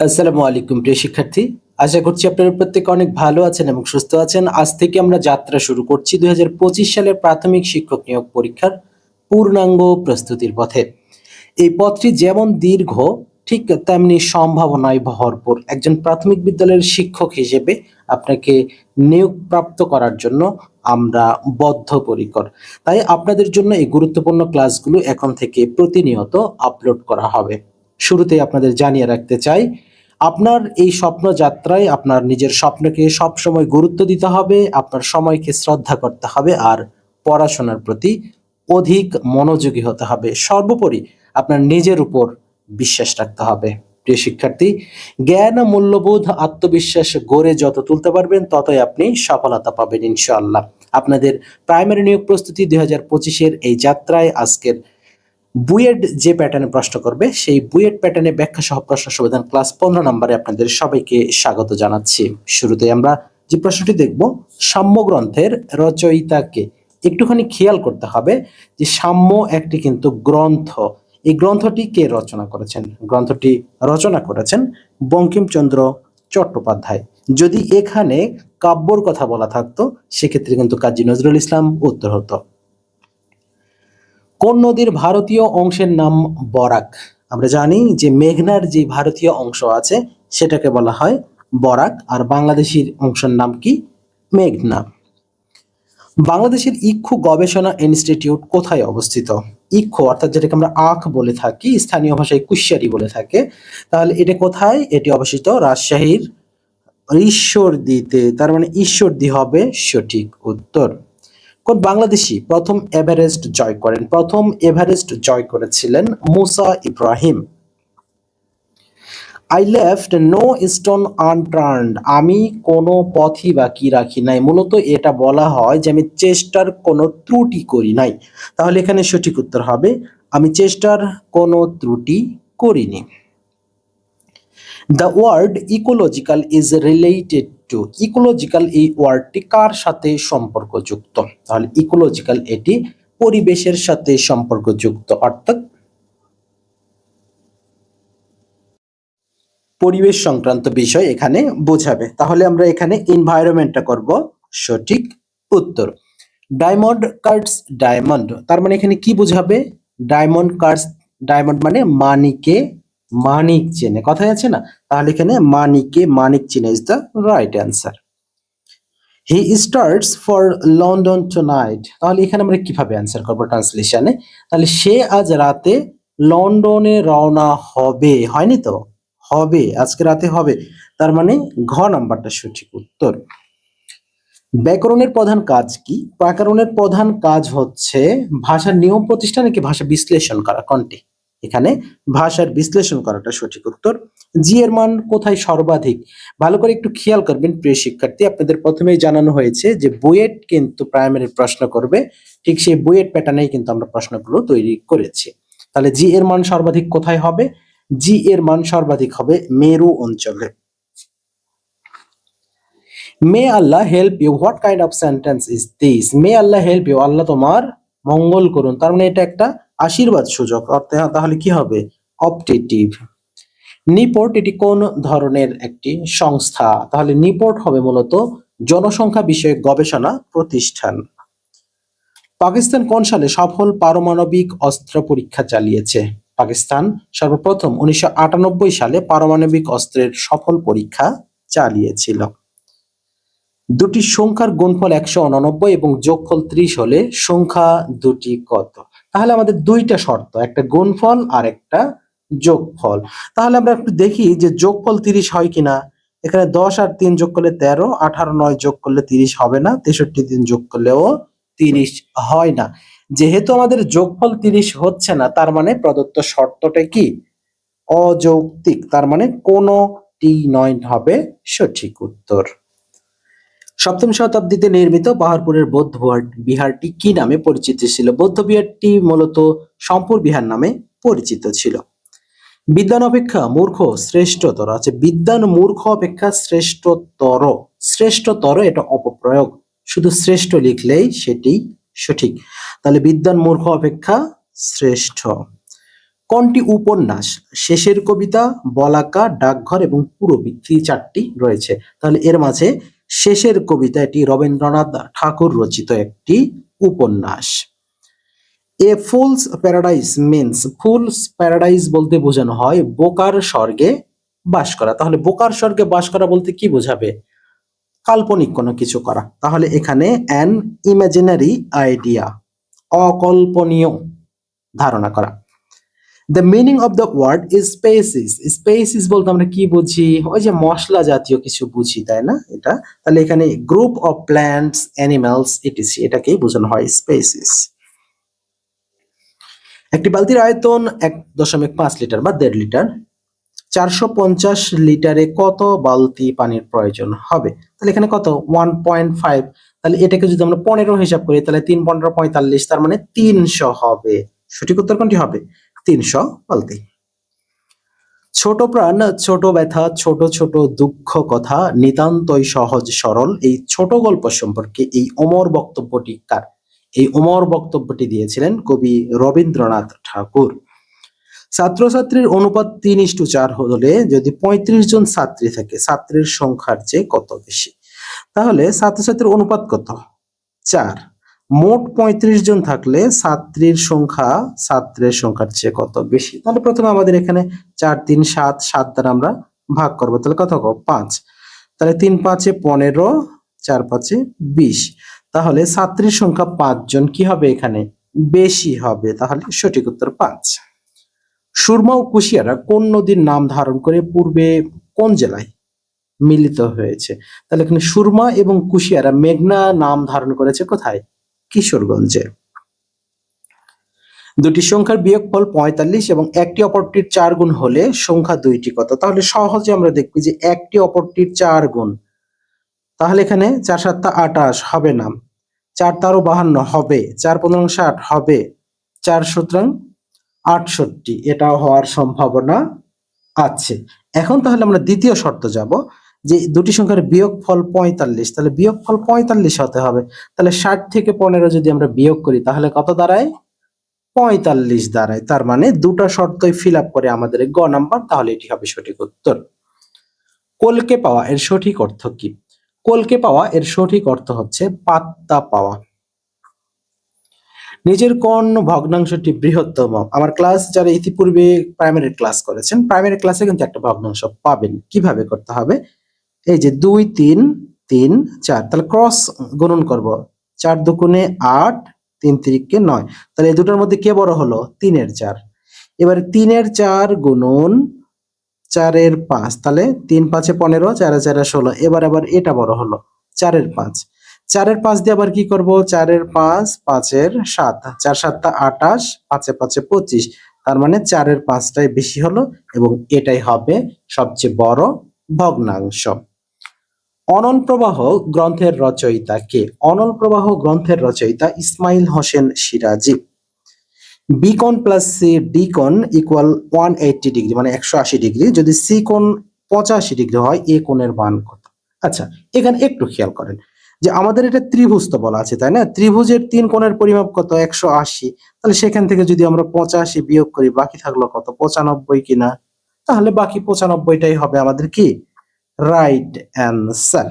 আসসালামু আলাইকুম, প্রিয় শিক্ষার্থী। আশা করছি আপনারা প্রত্যেকে অনেক ভালো আছেন এবং সুস্থ আছেন। আজ থেকে আমরা যাত্রা শুরু করছি দুই হাজার পঁচিশ সালের প্রাথমিক শিক্ষক নিয়োগ পরীক্ষার পূর্ণাঙ্গ প্রস্তুতির পথে। এই পথটি যেমন দীর্ঘ, ঠিক তেমনি সম্ভাবনায় ভরপুর। একজন প্রাথমিক বিদ্যালয়ের শিক্ষক হিসেবে আপনাকে নিয়োগ প্রাপ্ত করার জন্য আমরা বদ্ধপরিকর। তাই আপনাদের জন্য এই গুরুত্বপূর্ণ ক্লাসগুলো এখন থেকে প্রতিনিয়ত আপলোড করা হবে। শুরুতেই আপনাদের জানিয়ে রাখতে চাই, আপনার এই স্বপ্ন যাত্রায় আপনার নিজের স্বপ্নকে সবসময় গুরুত্ব দিতে হবে, আপনার সময়কে শ্রদ্ধা করতে হবে আর পড়াশোনার প্রতি অধিক মনোযোগী হতে হবে। সর্বোপরি আপনার নিজের উপর বিশ্বাস রাখতে হবে। প্রিয় শিক্ষার্থী, জ্ঞান মূল্যবোধ আত্মবিশ্বাস গড়ে যত তুলতে পারবেন, ততই আপনি সফলতা পাবেন ইনশাআল্লাহ। আপনাদের প্রাইমারি নিয়োগ প্রস্তুতি দুই হাজার পঁচিশের এই যাত্রায় আজকের বুয়েট যে প্যাটার্নে প্রশ্ন করবে, সেই বুয়েট প্যাটার্নে ব্যাখ্যা সহ প্রশ্ন সমাধান ক্লাস পনেরো নম্বরে আপনাদের সবাইকে স্বাগত জানাচ্ছি। শুরুতে আমরা যে প্রশ্নটি দেখব, সাম্য গ্রন্থের রচয়িতাকে একটুখানি খেয়াল করতে হবে যে সাম্য একটি কিন্তু গ্রন্থ। এই গ্রন্থটি কে রচনা করেছেন? গ্রন্থটি রচনা করেছেন বঙ্কিমচন্দ্র চট্টোপাধ্যায়। যদি এখানে কাব্যর কথা বলা থাকতো, সেক্ষেত্রে কিন্তু কাজী নজরুল ইসলাম উত্তর হতো। কোন নদীর ভারতীয় অংশের নাম বরাক? আমরা জানি যে মেঘনার যে ভারতীয় অংশ আছে, সেটাকে বলা হয় বরাক। আর বাংলাদেশের অংশের নাম কি? মেঘনা। বাংলাদেশের ইক্ষু গবেষণা ইনস্টিটিউট কোথায় অবস্থিত? ইক্ষু অর্থাৎ যেটাকে আমরা আখ বলে থাকি, স্থানীয় ভাষায় কুশিয়ারি বলে থাকে। তাহলে এটা কোথায়? এটি অবস্থিত রাজশাহীর ঈশ্বরদীতে। তার মানে ঈশ্বরদী হবে সঠিক উত্তর। কোন বাংলাদেশি প্রথম এভারেস্ট জয় করেন? প্রথম এভারেস্ট জয় করেছিলেন Musa Ibrahim. I left no stone unturned আমি কোনো পথই বাকি রাখি নাই। মূলত এটা বলা হয় যে আমি চেষ্টার কোনো ত্রুটি করি নাই। তাহলে এখানে সঠিক উত্তর হবে, আমি চেষ্টার কোনো ত্রুটি করিনি। The word ecological is related to ecological এই ওয়ার্ডটি কার সাথে সম্পর্কযুক্ত? তাহলে ইকোলজিক্যাল এটি পরিবেশের সাথে সম্পর্কযুক্ত, অর্থাৎ পরিবেশ সংক্রান্ত বিষয় এখানে বোঝাবে। তাহলে আমরা এখানে এনভায়রনমেন্টটা করব, সঠিক উত্তর। ডায়মন্ড কার্ডস ডায়মন্ড তার মানে এখানে কি বোঝাবে? ডায়মন্ড কার্ডস ডায়মন্ড মানে মানিকে মানিক চেনে। কথাই আছে না? তাহলে এখানে মানিকে মানিক চেনে is the right answer he starts for London tonight তাহলে এখানে আমরা কীভাবে অ্যান্সার করব ট্রান্সলেশনে তাহলে সে আজ রাতে লন্ডনে রওনা হবে। হয়নি তো? হবে। আজকে রাতে হবে। তার মানে ঘ নাম্বারটা সঠিক উত্তর। ব্যাকরণের প্রধান কাজ কি? ব্যাকরণের প্রধান কাজ হচ্ছে ভাষার নিয়ম প্রতিষ্ঠা নাকি ভাষা বিশ্লেষণ করা? কোনটি? এখানে ভাষার বিশ্লেষণ করাটা সঠিক উত্তর। জি এর মান কোথায় সর্বাধিক? ভালো করে একটু খেয়াল করবেন প্রিয় শিক্ষার্থী, আপনাদের প্রথমেই জানানো হয়েছে যে বুয়েট কিন্তু প্রাইমারি প্রশ্ন করবে, ঠিক সেই বুয়েট প্যাটার্নেই কিন্তু আমরা প্রশ্নগুলো তৈরি করেছি। তাহলে জি এর মান সর্বাধিক কোথায় হবে? জি এর মান সর্বাধিক হবে মেরু অঞ্চলে। May Allah help you what kind of sentence is this may Allah help you আল্লাহ তোমার মঙ্গল করুন। তার মানে এটা একটা আশীর্বাদ সূচক। তাহলে কি হবে? অপটেটিভ। নিপোর্ট এটি কোন ধরনের একটি সংস্থা? তাহলে নিপোর্ট হবে মূলত জনসংখ্যা বিষয়ক গবেষণা প্রতিষ্ঠান। পাকিস্তান কোন সালে সফল পারমাণবিক অস্ত্র পরীক্ষা চালিয়েছে? পাকিস্তান সর্বপ্রথম উনিশশো আটানব্বই সালে পারমাণবিক অস্ত্রের সফল পরীক্ষা চালিয়েছিল। দুটি সংখ্যার গুণফল একশো উননব্বই এবং যোগফল ত্রিশ হলে সংখ্যা দুটি কত? তাহলে আমাদের দুইটা শর্ত, একটা গুণফল আর একটা যোগফল। তাহলে আমরা একটু দেখি যে যোগফল তিরিশ হয় কিনা। এখানে দশ আর তিন যোগ করলে তেরো, আঠারো, নয় যোগ করলে তিরিশ হবে না, তেষট্টি তিন যোগ করলেও তিরিশ হয় না। যেহেতু আমাদের যোগফল তিরিশ হচ্ছে না, তার মানে প্রদত্ত শর্তটা কি? অযৌক্তিক, তার মানে কোনটি নয় হবে সঠিক উত্তর। সপ্তম শতাব্দীতে নির্মিত পাহাড়পুরের বৌদ্ধ বিহারটি কি নামে পরিচিত ছিল? বৌদ্ধ বিহারটি মূলত সম্পুর বিহার নামে পরিচিত ছিল। বিদ্যান অপেক্ষা মূর্খ শ্রেষ্ঠতর আছে। বিদ্যান মূর্খ অপেক্ষা শ্রেষ্ঠতর। শ্রেষ্ঠতর এটা অপপ্রয়োগ। শুধু শ্রেষ্ঠ লিখলেই সেটি সঠিক। তাহলে বিদ্যান মূর্খ অপেক্ষা শ্রেষ্ঠ। কোনটি উপন্যাস? শেষের কবিতা, বলাকা, ডাকঘর এবং পুরবৃত্তি চারটি রয়েছে। তাহলে এর মাঝে শেষের কবিতা এটি রবীন্দ্রনাথ ঠাকুর রচিত একটি উপন্যাস। A fool's paradise means, fool's paradise বলতে বোঝানো হয় বোকার স্বর্গে বাস করা। তাহলে বোকার স্বর্গে বাস করা বলতে কি বোঝাবে? কাল্পনিক কোনো কিছু করা। তাহলে এখানে অ্যান ইমাজিনারি আইডিয়া অকল্পনীয় ধারণা করা। The meaning of the word is species species বলতে আমরা কি বুঝি? ওই যে মশলা জাতীয় কিছু বুঝি, তাই না? এটা? তাহলে এখানে group of plants animals ETC এটাকেই বোঝানো হয় স্পেসিস একটি বালতির আয়তন এক দশমিক পাঁচ লিটার বা দেড় লিটার। চারশো পঞ্চাশ লিটারে কত বালতি পানির প্রয়োজন হবে? তাহলে এখানে কত? One point five. তাহলে এটাকে যদি আমরা পনেরো হিসাব করি, তাহলে তিন পনেরো পঁয়তাল্লিশ, তার মানে তিনশো হবে। সঠিক উত্তর কোনটি হবে? তিনশো বালতি ছোট প্রাণ, ছোট ব্যথা, ছোট ছোট দুঃখ কথা, নিতান্তই সহজ সরল এই ছোট গল্প সম্পর্কে এই অমর বক্তব্যটি কার? এই অমর বক্তব্যটি দিয়েছিলেন কবি রবীন্দ্রনাথ ঠাকুর। ছাত্রছাত্রীর অনুপাত তিন ইস্টু চার হলে যদি পঁয়ত্রিশ জন ছাত্রী থাকে, ছাত্রীর সংখ্যার চেয়ে কত বেশি? তাহলে ছাত্রছাত্রীর অনুপাত কত? চার। মোট পঁয়ত্রিশ জন থাকলে ছাত্রীর সংখ্যা ছাত্রের সংখ্যার চেয়ে কত বেশি? তাহলে প্রথমে আমাদের এখানে চার, তিন, সাত সাত দ্বারা আমরা ভাগ করব। তাহলে কত পাঁচ। তাহলে তিন পাঁচে পনেরো, চার পাঁচে বিশ। তাহলে ছাত্রীর সংখ্যা পাঁচ জন কি হবে এখানে? বেশি হবে। তাহলে সঠিক উত্তর পাঁচ। সুরমা ও কুশিয়ারা কোন নদীর নাম ধারণ করে পূর্বে কোন জেলায় মিলিত হয়েছে? তাহলে এখানে সুরমা এবং কুশিয়ারা মেঘনা নাম ধারণ করেছে কোথায়? কিশোরগঞ্জে। দুটি সংখ্যার বিয়োগফল পঁয়তাল্লিশ এবং একটি অপরটির চার গুণ হলে সংখ্যা দুইটি কত? তাহলে সহজে আমরা দেখবি যে একটি অপরটির চার গুণ। তাহলে এখানে চার সাতটা আটাশ হবে না। চার তারও বাহান্ন হবে। চার পনেরো ষাট হবে। চার সুতরাং আটষট্টি। এটাও হওয়ার সম্ভাবনা আছে। এখন তাহলে আমরা দ্বিতীয় শর্ত যাব। যে দুটি সংখ্যার বিয়োগ ফল পঁয়তাল্লিশ, তাহলে বিয়োগ ফল পঁয়তাল্লিশ হতে হবে। তাহলে ষাট থেকে পনেরো যদি আমরা বিয়োগ করি, তাহলে কত দাঁড়ায়? পঁয়তাল্লিশ দাঁড়ায়। তার মানে দুটো শর্তই ফিল আপ করে আমাদের গ নাম্বার, তাহলে এটি হবে সঠিক উত্তর। কলকে পাওয়া এর সঠিক অর্থ কি? কলকে পাওয়া এর সঠিক অর্থ হচ্ছে পাত্তা পাওয়া। নিজের কোন ভগ্নাংশটি বৃহত্তম। আমার ক্লাস যারা ইতিপূর্বে প্রাইমারি ক্লাস করেছেন প্রাইমারি ক্লাসে কিন্তু একটা ভগ্নাংশ পাবেন। কীভাবে করতে হবে? এই যে দুই, তিন তিন, চার, তাহলে ক্রস গুণন করব। চার দুগুণে আট, তিন তিরিককে নয়। তাহলে এই দুটোর মধ্যে কে বড় হলো? তিনের চার। এবার তিনের চার গুণন চারের পাঁচ, তাহলে তিন পাঁচে পনেরো, চারে চারে ষোলো। এবার আবার এটা বড় হলো, চারের পাঁচ। চারের পাঁচ দিয়ে আবার কি করব? চারের পাঁচ, পাঁচের সাত। চার সাতটা আটাশ, পাঁচে পাঁচে পঁচিশ। তার মানে চারের পাঁচটাই বেশি হলো এবং এটাই হবে সবচেয়ে বড় ভগ্নাংশ। অনল প্রবাহ গ্রন্থের রচয়িতা কে অনল প্রবাহ গ্রন্থের রচয়িতা Ismail Hossain Siraji. Beacon plus C D equal one eighty degree মানে একশো আশি ডিগ্রি যদি সি কোণ পঁচাশি ডিগ্রি হয় এ কোণের মান কত? আচ্ছা এখানে একটু খেয়াল করেন যে আমাদের এটা ত্রিভুজ তো বলা আছে, তাই না? ত্রিভুজের তিন কোণের পরিমাপ কত? একশো আশি। তাহলে সেখান থেকে যদি আমরা পঁচাশি বিয়োগ করি, বাকি থাকল কত? পঁচানব্বই কিনা? তাহলে বাকি পঁচানব্বইটাই হবে আমাদের কি? রাইট অ্যান্সার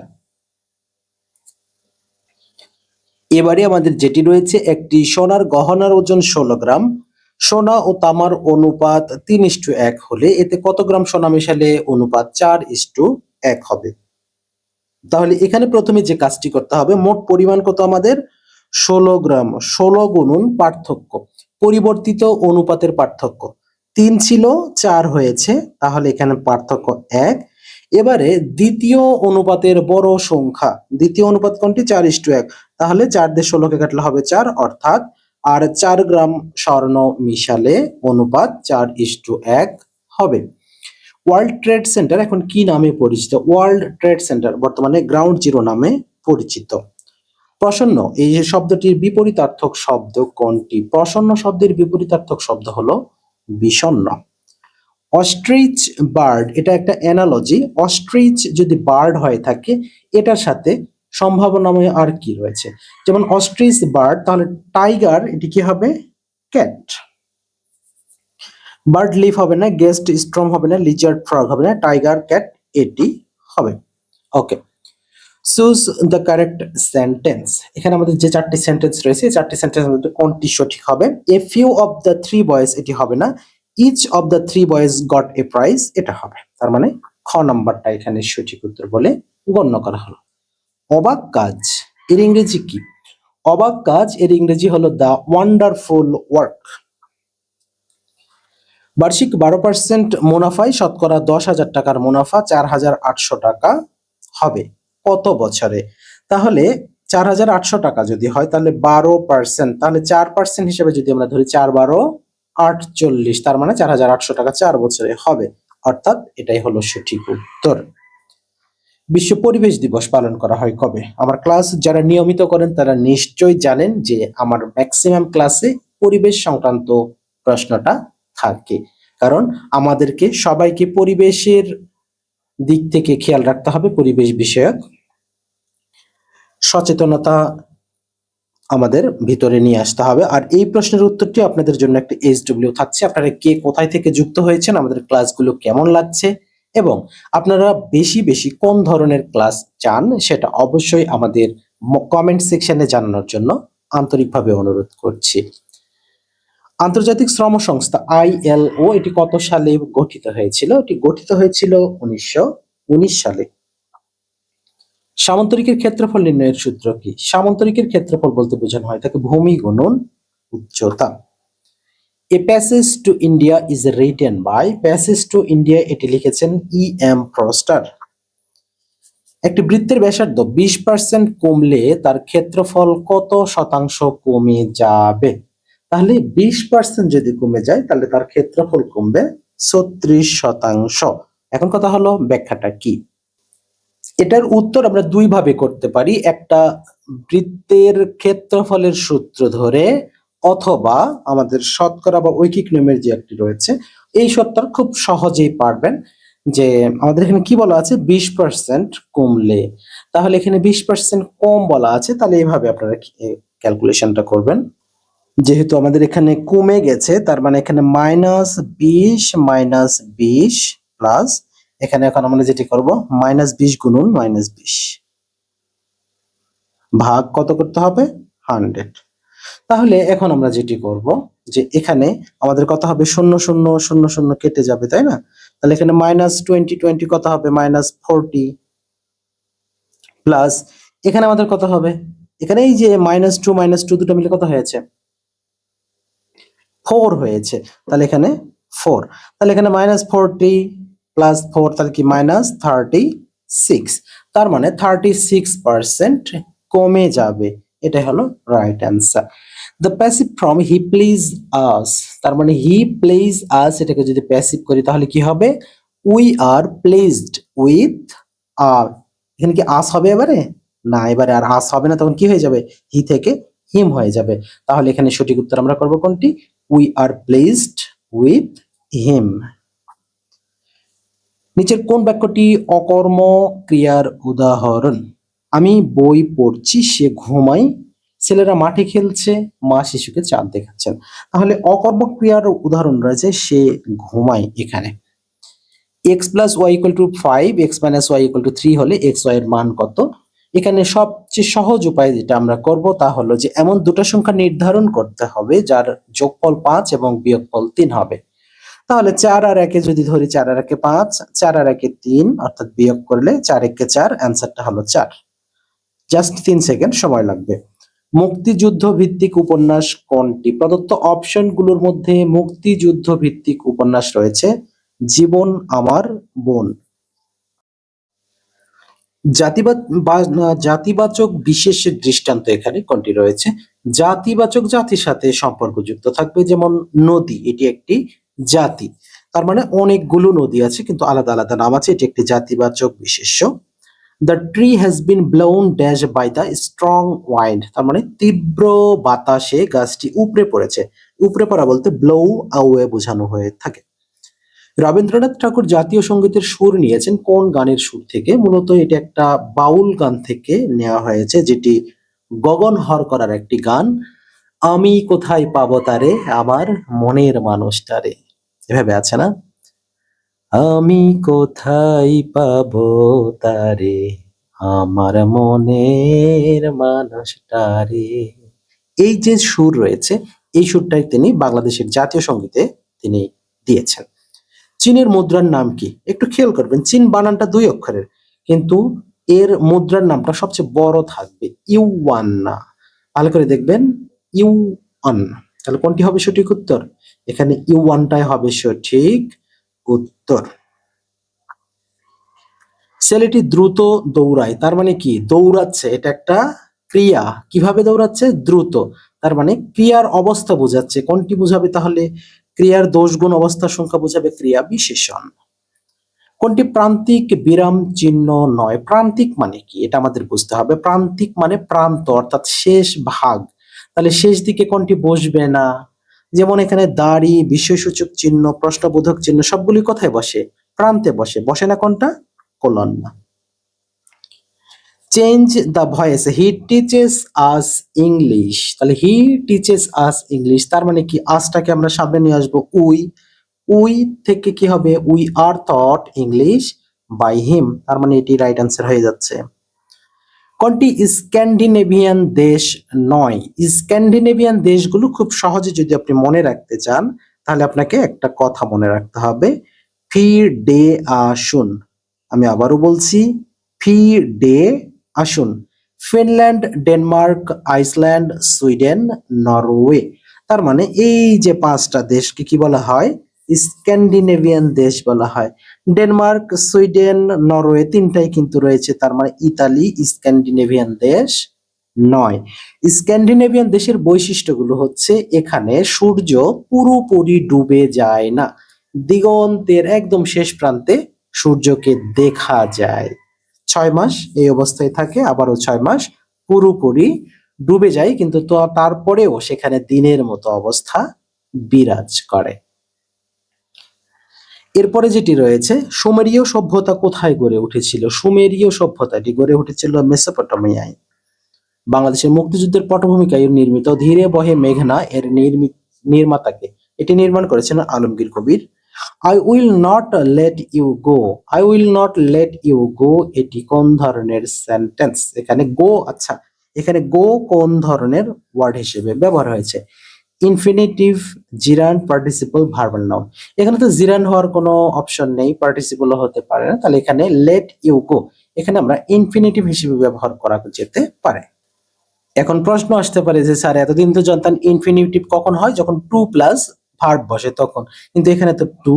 এবারে আমাদের যেটি রয়েছে, একটি সোনার গহনার ওজন ষোলো গ্রাম, সোনা ও তামার অনুপাত তিন ইস্টু এক হলে এতে কত গ্রাম সোনা মেশালে অনুপাত চার ইস্টু এক হবে? তাহলে এখানে প্রথমে যে কাজটি করতে হবে, মোট পরিমাণ কত আমাদের? ষোলো গ্রাম, ষোলো গুণন পার্থক্য, পরিবর্তিত অনুপাতের পার্থক্য। তিন ছিল, চার হয়েছে, তাহলে এখানে পার্থক্য এক। এবারে দ্বিতীয় অনুপাতের বড় সংখ্যা, দ্বিতীয় অনুপাত কোনটি? চার ইস্টু এক। তাহলে চার দিয়ে ষোলোকে কাটলে হবে চার, অর্থাৎ আর চার গ্রাম স্বর্ণ মিশালে অনুপাত চার ইস্টু এক হবে। ওয়ার্ল্ড ট্রেড সেন্টার এখন কি নামে পরিচিত? ওয়ার্ল্ড ট্রেড সেন্টার বর্তমানে গ্রাউন্ড জিরো নামে পরিচিত। প্রসন্ন, এই যে শব্দটির বিপরীতার্থক শব্দ কোনটি? প্রসন্ন শব্দের বিপরীতার্থক শব্দ হলো বিষণ্ণ। অস্ট্রিচ বার্ড, এটা একটা অ্যানালজি অস্ট্রিচ যদি বার্ড হয়ে থাকে, এটার সাথে সম্ভাবনাময় আর কি রয়েছে? যেমন অস্ট্রিচ বার্ড, তাহলে টাইগার, এটি কি হবে? ক্যাট। বার্ড লিফ হবে না, গেস্ট স্ট্রং হবে না লিচার্ড ফ্রগ হবে না, টাইগার, ক্যাট, এটি হবে। Okay. Choose the correct sentence. এখানে আমাদের যে চারটি সেন্টেন্স রয়েছে চারটি সেন্টেন্স মধ্যে কোনটি সঠিক হবে? A few of the three boys এটি হবে না। Each of the three boys got a prize এটা হবে। তার মানে খ নাম্বারটা এখানে সঠিক উত্তর বলে গণ্য করা হলো। অবাক কাজ, এর ইংরেজি কি? অবাক কাজ, এর ইংরেজি হলো দ্য ওয়ান্ডারফুল ওয়ার্ক বার্ষিক বারো পার্সেন্ট মুনাফায় শতকরা দশ হাজার টাকার মুনাফা চার হাজার আটশো টাকা হবে। কত বছরে? তাহলে চার হাজার আটশো টাকা যদি হয়, তাহলে বারো পার্সেন্ট তাহলে চার পার্সেন্ট হিসেবে যদি আমরা ধরি চার বারো আটচল্লিশ, তার মানে চার হাজার আটশো টাকা চার বছরে হবে। অর্থাৎ এটাই হলো সঠিক উত্তর। বিশ্ব পরিবেশ দিবস পালন করা হয় কবে? আমার ক্লাস যারা নিয়মিত করেন, তারা নিশ্চয়ই জানেন যে আমার ম্যাক্সিমাম ক্লাসে পরিবেশ সংক্রান্ত প্রশ্নটা থাকে। কারণ আমাদেরকে সবাইকে পরিবেশের দিক থেকে খেয়াল রাখতে হবে, পরিবেশ বিষয়ক সচেতনতা আমাদের ভিতরে নিয়ে আসতে হবে। আর এই প্রশ্নের উত্তরটি আপনাদের জন্য একটা এইচ ডব্লিউ থাকছে। আপনারা কে কোথায় থেকে যুক্ত হয়েছেন, আমাদের ক্লাসগুলো কেমন লাগছে এবং আপনারা বেশি বেশি কোন ধরনের ক্লাস চান সেটা অবশ্যই আমাদের কমেন্ট সেকশনে জানানোর জন্য আন্তরিকভাবে অনুরোধ করছি। আন্তর্জাতিক শ্রম সংস্থা আইএলও এটি কত সালে গঠিত হয়েছিল? এটি গঠিত হয়েছিল উনিশশো উনিশ সালে। সামন্তরিকের ক্ষেত্রফল নির্ণয়ের সূত্র কি? সামন্তরিকের ক্ষেত্রফল বলতে বোঝানো হয় তাকে ভূমি গুণন উচ্চতা। A passage to India is written by passage to India এটি লিখেছেন ই এম ফ্রস্টার একটি বৃত্তের ব্যাসার্ধ বিশ পার্সেন্ট কমলে তার ক্ষেত্রফল কত শতাংশ কমে যাবে? তাহলে বিশ পার্সেন্ট যদি কমে যায়, তাহলে তার ক্ষেত্রফল কমবে ছত্রিশ শতাংশ। এখন কথা হলো ব্যাখ্যাটা কি? এটার উত্তর আমরা দুই ভাবে করতে পারি। একটা বৃত্তের ক্ষেত্রফলের সূত্র ধরে অথবা আমাদের শতকরা বা ঐকিক নিয়মের যে একটি রয়েছে, এই সূত্র খুব সহজেই পারবেন যে আমাদের এখানে কি বলা আছে? বিশ পার্সেন্ট কমলে। তাহলে এখানে বিশ পার্সেন্ট কম বলা আছে, তাহলে এইভাবে আপনারা ক্যালকুলেশনটা করবেন। যেহেতু আমাদের এখানে কমে গেছে, তার মানে এখানে মাইনাস বিশ মাইনাস বিশ প্লাস এখানে এখন আমরা যেটি করব, মাইনাস বিশ গুণন মাইনাস বিশ। ভাগ কত করতে হবে? হান্ড্রেড। তাহলে এখন আমরা যেটি করব, যে এখানে আমাদের কত হবে? শূন্য শূন্য শূন্য শূন্য কেটে যাবে, তাই না? তাহলে এখানে মাইনাস টোয়েন্টি টোয়েন্টি কত হবে? মাইনাস ফোরটি প্লাস এখানে আমাদের কত হবে? এখানে এই যে মাইনাস টু মাইনাস টু দুটো মিলে কত হয়েছে? ফোর হয়েছে। তাহলে এখানে ফোর। তাহলে এখানে মাইনাস ফোরটি প্লাস ফোর তাহলে কি মাইনাস থার্টি সিক্স তার মানে থার্টি সিক্স পার্সেন্ট কমে যাবে। এটাই হলো right answer the passive from he please us তার মানে হি প্লিজ আস এটাকে যদি প্যাসিভ করি, তাহলে কি হবে? উই আর প্লেসড উইথ আর এখানে কি আস হবে এবারে? না, এবারে আর আস হবে না, তখন কি হয়ে যাবে? হি থেকে হিম হয়ে যাবে। তাহলে এখানে সঠিক উত্তর আমরা করব কোনটি? We are placed with him নিচের কোন বাক্যটি অকর্ম ক্রিয়ার উদাহরণ? আমি বই পড়ছি, সে ঘুমাই ছেলেরা মাঠে খেলছে, মা শিশুকে চাঁদ দেখাচ্ছেন। তাহলে অকর্ম ক্রিয়ার উদাহরণ রয়েছে, সে ঘুমায় এখানে। X plus Y equal to five X minus Y equal to three হলে এক্স ওয়াই এর মান কত? এখানে সবচেয়ে সহজ উপায় যেটা আমরা করব তা হলো যে এমন দুটো সংখ্যা নির্ধারণ করতে হবে, যার যোগফল পাঁচ এবং বিয়োগফল তিন হবে। তাহলে চার আর একে যদি ধরি চার আর একে পাঁচ, চার আর একে তিন, অর্থাৎ বিয়োগ করলে চার একে চার, অ্যান্সারটা হলো চার। জাস্ট তিন সেকেন্ড সময় লাগবে। মুক্তিযুদ্ধ ভিত্তিক উপন্যাস কোনটি? প্রদত্ত অপশনগুলোর মধ্যে মুক্তিযুদ্ধ ভিত্তিক উপন্যাস রয়েছে, জীবন আমার বোন। জাতিবাদ, বা- জাতিবাচক বিশেষের দৃষ্টান্ত এখানে কোনটি রয়েছে? জাতিবাচক জাতির সাথে সম্পর্কযুক্ত থাকবে, যেমন নদী, এটি একটি জাতি। তার মানে অনেকগুলো নদী আছে, কিন্তু আলাদা আলাদা নাম আছে। এটি একটি জাতিবাচক বিশেষ্য। The tree has been blown dash by the strong wind তার মানে তীব্র বাতাসে গাছটি উপড়ে পড়েছে। উপড়ে পড়া বলতে ব্লো আওয়ে বোঝানো হয়ে থাকে। রবীন্দ্রনাথ ঠাকুর জাতীয় সঙ্গীতের সুর নিয়েছেন কোন গানের সুর থেকে? মূলত এটা একটা বাউল গান থেকে নেওয়া হয়েছে, যেটি গগন হর করার একটি গান। আমি কোথায় পাবো তারে? আমার মনের মানুষটারে। এভাবে আছে না? আমি কোথায় পাবো তারে? আমার মনের মানুষটারে। এই যে সুর রয়েছে, এই সুরটাই তিনি বাংলাদেশের জাতীয় সঙ্গীতে তিনি দিয়েছেন। চীনের মুদ্রার নাম কি? একটু খেয়াল করবেন, চীন বানানটা দুই অক্ষরের। কিন্তু এর মুদ্রার নামটা সবচেয়ে বড় থাকবে ইউ ওয়ান না ভালো করে দেখবেন ইউ ওয়ান। তাহলে কোনটি হবে সঠিক উত্তর? এখানে ইউ ওয়ানটাই হবে সঠিক উত্তর। ছেলেটি দ্রুত দৌড়ায়, তার মানে কি? দৌড়াচ্ছে, এটা একটা ক্রিয়া। কীভাবে দৌড়াচ্ছে? দ্রুত। তার মানে ক্রিয়ার অবস্থা বোঝাচ্ছে। কোনটি বোঝাবে তাহলে? ক্রিয়ার দোষ গুণ অবস্থার সংখ্যা বোঝাবে ক্রিয়া বিশেষণ। কোনটি প্রান্তিক বিরাম চিহ্ন নয়? প্রান্তিক মানে কি? এটা আমাদের বুঝতে হবে। প্রান্তিক মানে প্রান্ত, অর্থাৎ শেষ ভাগ। তাহলে শেষ দিকে কোনটি বসবে না? যেমন এখানে দাড়ি বিশ্বসূচক চিহ্ন, প্রশ্নবোধক চিহ্ন সবগুলি কোথায় বসে, প্রান্তে বসে। বসে না কোনটা? কোলন না। Change the voice he teaches us English তাহলে হি টিচেস আস ইংলিশ তার মানে কি? আসটাকে আমরা সামনে নিয়ে আসব, উই। উই থেকে কি হবে? We are taught English by him তার মানে এটি রাইট অ্যান্সার হয়ে যাচ্ছে। কোনটি স্ক্যান্ডিনেভিয়ান দেশ নয়? স্ক্যান্ডিনেভিয়ান দেশগুলো খুব সহজে যদি আপনি মনে রাখতে চান, তাহলে আপনাকে একটা কথা মনে রাখতে হবে। ফি ডে আসুন। আমি আবারও বলছি ফি ডে আসুন। Finland, Denmark, Iceland, Sweden, Norway. তার মানে এই যে পাঁচটা দেশকে কি বলা হয়? স্ক্যান্ডিনেভিয়ান দেশ বলা হয়। ডেনমার্ক, সুইডেন, নরওয়ে তিনটাই কিন্তু রয়েছে, তার মানে ইতালি, স্ক্যান্ডিনেভিয়ান দেশ নয়। স্ক্যান্ডিনেভিয়ান দেশের বৈশিষ্ট্যগুলো হচ্ছে এখানে সূর্য পুরোপুরি ডুবে যায় না। দিগন্তের একদম শেষ প্রান্তে সূর্যকে দেখা যায়। ছয় মাস এই অবস্থায় থাকে, আবারও ছয় মাস পুরোপুরি ডুবে যায়, কিন্তু তারপরেও সেখানে দিনের মতো অবস্থা বিরাজ করে। এরপরে যেটি রয়েছে, সুমেরীয় সভ্যতা কোথায় গড়ে উঠেছিল? সুমেরীয় সভ্যতাটি গড়ে উঠেছিল মেসোপটেমিয়ায়। বাংলাদেশের মুক্তিযুদ্ধের পটভূমিকায় নির্মিত ধীরে বহে মেঘনা এর নির্মি- নির্মাতাকে এটি নির্মাণ করেছেন Alamgir Kabir. I will not let you go I will not let you go এটি কোন ধরনের সেন্টেন্স এখানে গো আচ্ছা এখানে গো কোন ধরনের ওয়ার্ড হিসেবে ব্যবহার হয়েছে? Infinitive gerund participle verbal noun এখানে তো জিরান হওয়ার কোনো অপশন নেই পার্টিসিপল হতে পারে না। তাহলে এখানে লেট ইউ গো এখানে আমরা ইনফিনিটিভ হিসেবে ব্যবহার করা যেতে পারে। এখন প্রশ্ন আসতে পারে যে, স্যার, এতদিন তো জানতাম ইনফিনিটিভ কখন হয়? যখন টু প্লাস ভার্ব বসে তখন। কিন্তু এখানে তো টু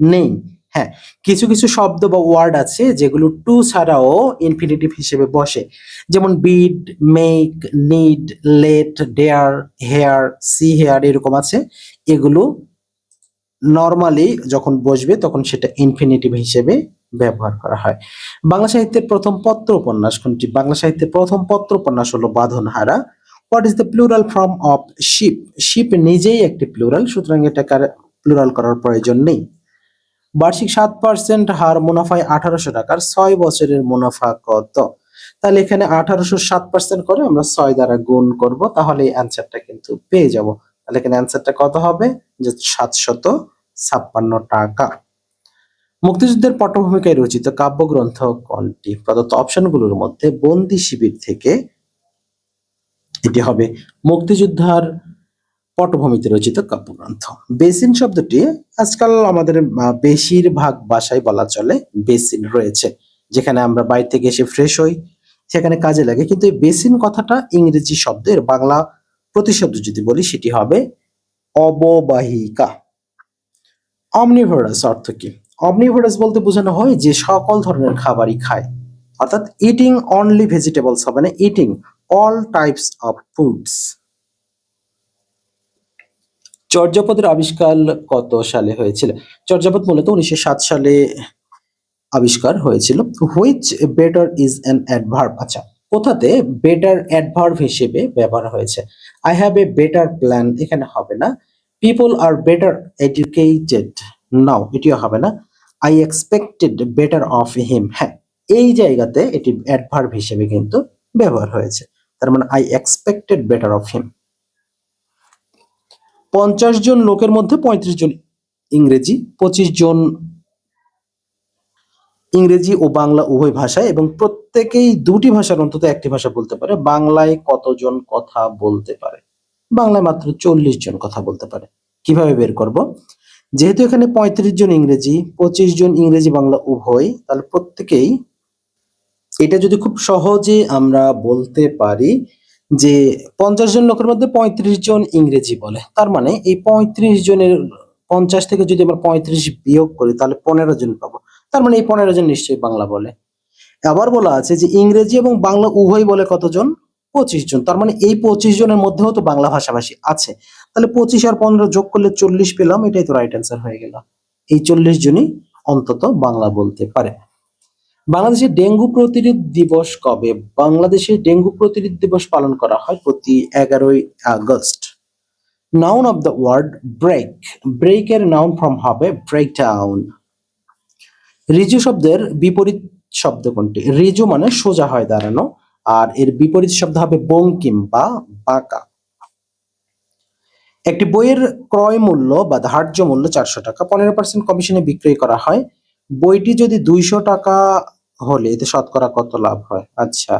নেই। হ্যাঁ কিছু কিছু শব্দ বা ওয়ার্ড আছে যেগুলো টু ছাড়াও ইনফিনিটিভ হিসেবে বসে। যেমন bid make need let dare hear see hear এরকম আছে। এগুলো নর্মালি যখন বসবে তখন সেটা ইনফিনিটিভ হিসেবে ব্যবহার করা হয়। বাংলা সাহিত্যের প্রথম পত্র উপন্যাস কোনটি? বাংলা সাহিত্যের প্রথম পত্র উপন্যাস হলো Badhonhara. What is the plural form of ship ship নিজেই একটি প্লুরাল সুতরাং এটাকে প্লুরাল করার প্রয়োজন নেই। বার্ষিক সাত পার্সেন্ট হার মুনাফায় আঠারোশো টাকার ছয় বছরের মুনাফা কত? তাহলে এখানে আঠারোশো সাত পার্সেন্ট করে আমরা ছয় দ্বারা গুণ করব, তাহলে এই অ্যান্সারটা কিন্তু পেয়ে যাব। তাহলে এখানে অ্যান্সারটা কত হবে? যে সাতশত ছাপ্পান্ন টাকা। মুক্তিযুদ্ধের পটভূমিকায় রচিত কাব্যগ্রন্থ কোনটি? প্রদত্ত অপশনগুলোর মধ্যে বন্দি শিবির থেকে এটি হবে মুক্তিযোদ্ধার পটভূমিতে রচিত কাব্যগ্রন্থ। বেসিন শব্দটি আজকাল আমাদের বেশিরভাগ ভাষায় বলা চলে বেসিন রয়েছে, যেখানে আমরা বাইরে থেকে এসে ফ্রেশ হই, সেখানে কাজে লাগে। কিন্তু এই বেসিন কথাটা ইংরেজি শব্দের বাংলা প্রতিশব্দ যদি বলি, সেটি হবে অববাহিকা। অমনিভোরাস অর্থ কি? অমনিভোরাস বলতে বোঝানো হয় যে সকল ধরনের খাবারই খায়। অর্থাৎ ইটিং অনলি ভেজিটেবলস হবে না eating all types of foods চর্যাপদের আবিষ্কার কত সালে হয়েছিল? চর্যাপদ মূলত উনিশশো সাত সালে আবিষ্কার হয়েছিল। Which better is an adverb আচ্ছা কোথাতে বেটার অ্যাডভার্ব হিসেবে ব্যবহার হয়েছে? I have a better plan এখানে হবে না। People are better educated now এটিও হবে না। I expected better of him হ্যাঁ এই জায়গাতে এটি অ্যাডভার্ব হিসেবে কিন্তু ব্যবহার হয়েছে। তার মানে I expected better of him পঞ্চাশ জন লোকের মধ্যে পঁয়ত্রিশ জন ইংরেজি, পঁচিশ জন ইংরেজি ও বাংলা উভয় ভাষায় এবং প্রত্যেকেই দুটি ভাষার অন্তত একটি ভাষা বলতে পারে। বাংলায় কতজন কথা বলতে পারে? বাংলায় মাত্র চল্লিশ জন কথা বলতে পারে। কীভাবে বের করব? যেহেতু এখানে পঁয়ত্রিশ জন ইংরেজি, পঁচিশ জন ইংরেজি, বাংলা উভয়, তাহলে প্রত্যেকেই এটা যদি খুব সহজে আমরা বলতে পারি যে পঞ্চাশ জন লোকের মধ্যে পঁয়ত্রিশ জন ইংরেজি বলে। তার মানে এই পঁয়ত্রিশ জনের পঞ্চাশ থেকে যদি আমরা পঁয়ত্রিশ বিয়োগ করি, তাহলে পনেরো জন পাবো। তার মানে এই পনেরো জন নিশ্চয়ই বাংলা বলে। আবার বলা আছে যে ইংরেজি এবং বাংলা উভয় বলে কতজন? পঁচিশ জন। তার মানে এই পঁচিশ জনের মধ্যেও তো বাংলা ভাষাভাষী আছে। তাহলে পঁচিশ আর পনেরো যোগ করলে চল্লিশ পেলাম, এটাই তো রাইট অ্যান্সার হয়ে গেল। এই চল্লিশ জনই অন্তত বাংলা বলতে পারে। বাংলাদেশে ডেঙ্গু প্রতিরোধ দিবস কবে? বাংলাদেশে ডেঙ্গু প্রতিরোধ দিবস পালন করা হয় প্রতি এগারোই August. Noun of the word break ব্রেকের নাউন ফর্ম হবে ব্রেকডাউন রিজু শব্দের বিপরীত শব্দ কোনটি? রিজু মানে সোজা হয় দাঁড়ানো, আর এর বিপরীত শব্দ হবে বঙ্কিম বা বাঁকা। একটি বইয়ের ক্রয় মূল্য বা ধার্য মূল্য চারশো টাকা। পনেরো পার্সেন্ট কমিশনে বিক্রয় করা হয়। বইটি যদি দুইশো টাকা হলে এতে শতকরা কত লাভ হয়? আচ্ছা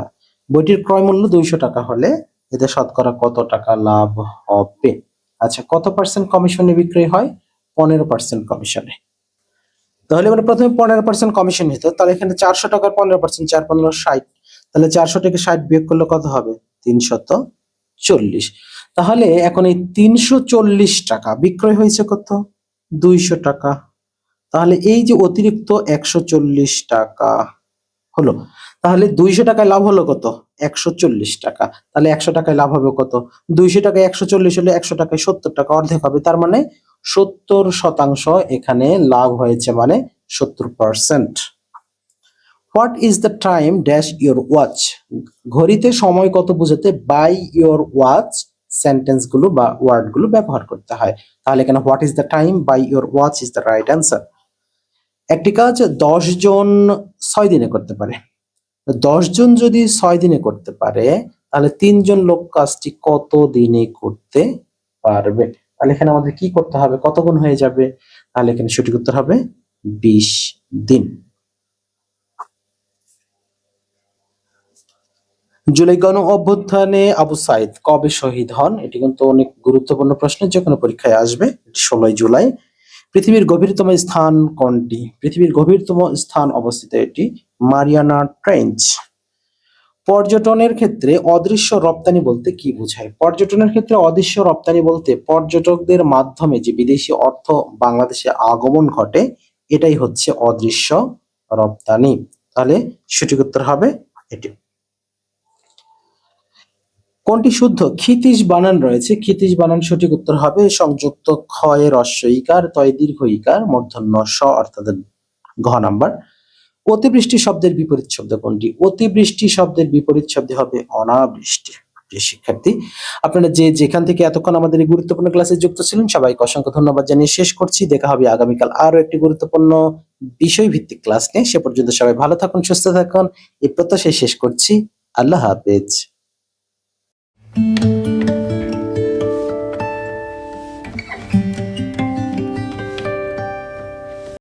বইটির ক্রয় মূল্য দুইশো টাকা হলে এতে শতকরা কত টাকা লাভ হবে? আচ্ছা কত পার্সেন্ট কমিশনে বিক্রয় হয়? পনেরো পার্সেন্ট কমিশনে। তাহলে মানে প্রথমে পনেরো পার্সেন্ট কমিশন নিত তাহলে এখানে চারশো টাকার পনেরো পার্সেন্ট চার পনেরো ষাট। তাহলে চারশো থেকে ষাট বিয়োগ করলে কত হবে? তিনশত চল্লিশ। তাহলে এখন এই তিনশো চল্লিশ টাকা বিক্রয় হয়েছে কত? দুইশো টাকা। তাহলে এই যে অতিরিক্ত একশো চল্লিশ টাকা হলো? তাহলে দুইশো টাকায় লাভ হলো কত? একশো চল্লিশ টাকা। তাহলে একশো টাকায় লাভ হবে কত? দুইশো টাকায় একশো চল্লিশ হলে একশো টাকায় সত্তর টাকা অর্ধেক হবে। তার মানে সত্তর শতাংশ এখানে লাভ হয়েছে মানে সত্তর percent what is the time dash your watch ঘড়িতে সময় কত বোঝাতে বাই ইউর ওয়াচ সেন্টেন্সগুলো বা ওয়ার্ডগুলো ব্যবহার করতে হয়। তাহলে এখানে what is the time by your watch is the right answer একটি কাজ দশ জন ছয় দিনে করতে পারে। দশ জন যদি ছয় দিনে করতে পারে, তাহলে তিনজন লোক কাজটি কত দিনে করতে পারবে? তাহলে এখানে আমাদের কি করতে হবে? কত গুণ হয়ে যাবে? তাহলে এখানে সঠিক উত্তর হবে বিশ দিন। জুলাই গণ অভ্যুত্থানে আবু সাইদ কবে শহীদ হন? এটি কিন্তু অনেক গুরুত্বপূর্ণ প্রশ্ন যে কোনো পরীক্ষায় আসবে। ষোলোই জুলাই। পৃথিবীর গভীরতম স্থান কোনটি? পৃথিবীর গভীরতম স্থান অবস্থিত এটি মারিয়ানা ট্রেঞ্চ। পর্যটনের ক্ষেত্রে অদৃশ্য রপ্তানি বলতে কি বোঝায়? পর্যটনের ক্ষেত্রে অদৃশ্য রপ্তানি বলতে পর্যটকদের মাধ্যমে যে বিদেশি অর্থ বাংলাদেশে আগমন ঘটে, এটাই হচ্ছে অদৃশ্য রপ্তানি। তাহলে সঠিক উত্তর হবে এটি। কোনটি শুদ্ধ? ক্ষিতিশ বানান রয়েছে। ক্ষিতিশ বানান সঠিক উত্তর হবে সংযুক্ত ক্ষয় রস্য ইকার, তয় দীর্ঘ ইকার মূর্ধন্য স অর্থাৎ ঘ নাম্বার। অতিবৃষ্টি শব্দের বিপরীত শব্দ কোনটি? অতিবৃষ্টি শব্দের বিপরীত শব্দ হবে অনাবৃষ্টি। শিক্ষার্থী, আপনারা যে যেখান থেকে এতক্ষণ আমাদের এই গুরুত্বপূর্ণ ক্লাসে যুক্ত ছিলেন, সবাইকে অসংখ্য ধন্যবাদ জানিয়ে শেষ করছি। দেখা হবে আগামীকাল আরও একটি গুরুত্বপূর্ণ বিষয় ভিত্তিক ক্লাস নিয়ে। সে পর্যন্ত সবাই ভালো থাকুন, সুস্থ থাকুন। এই প্রত্যাশায় শেষ করছি। আল্লাহ হাফেজ। Thank you.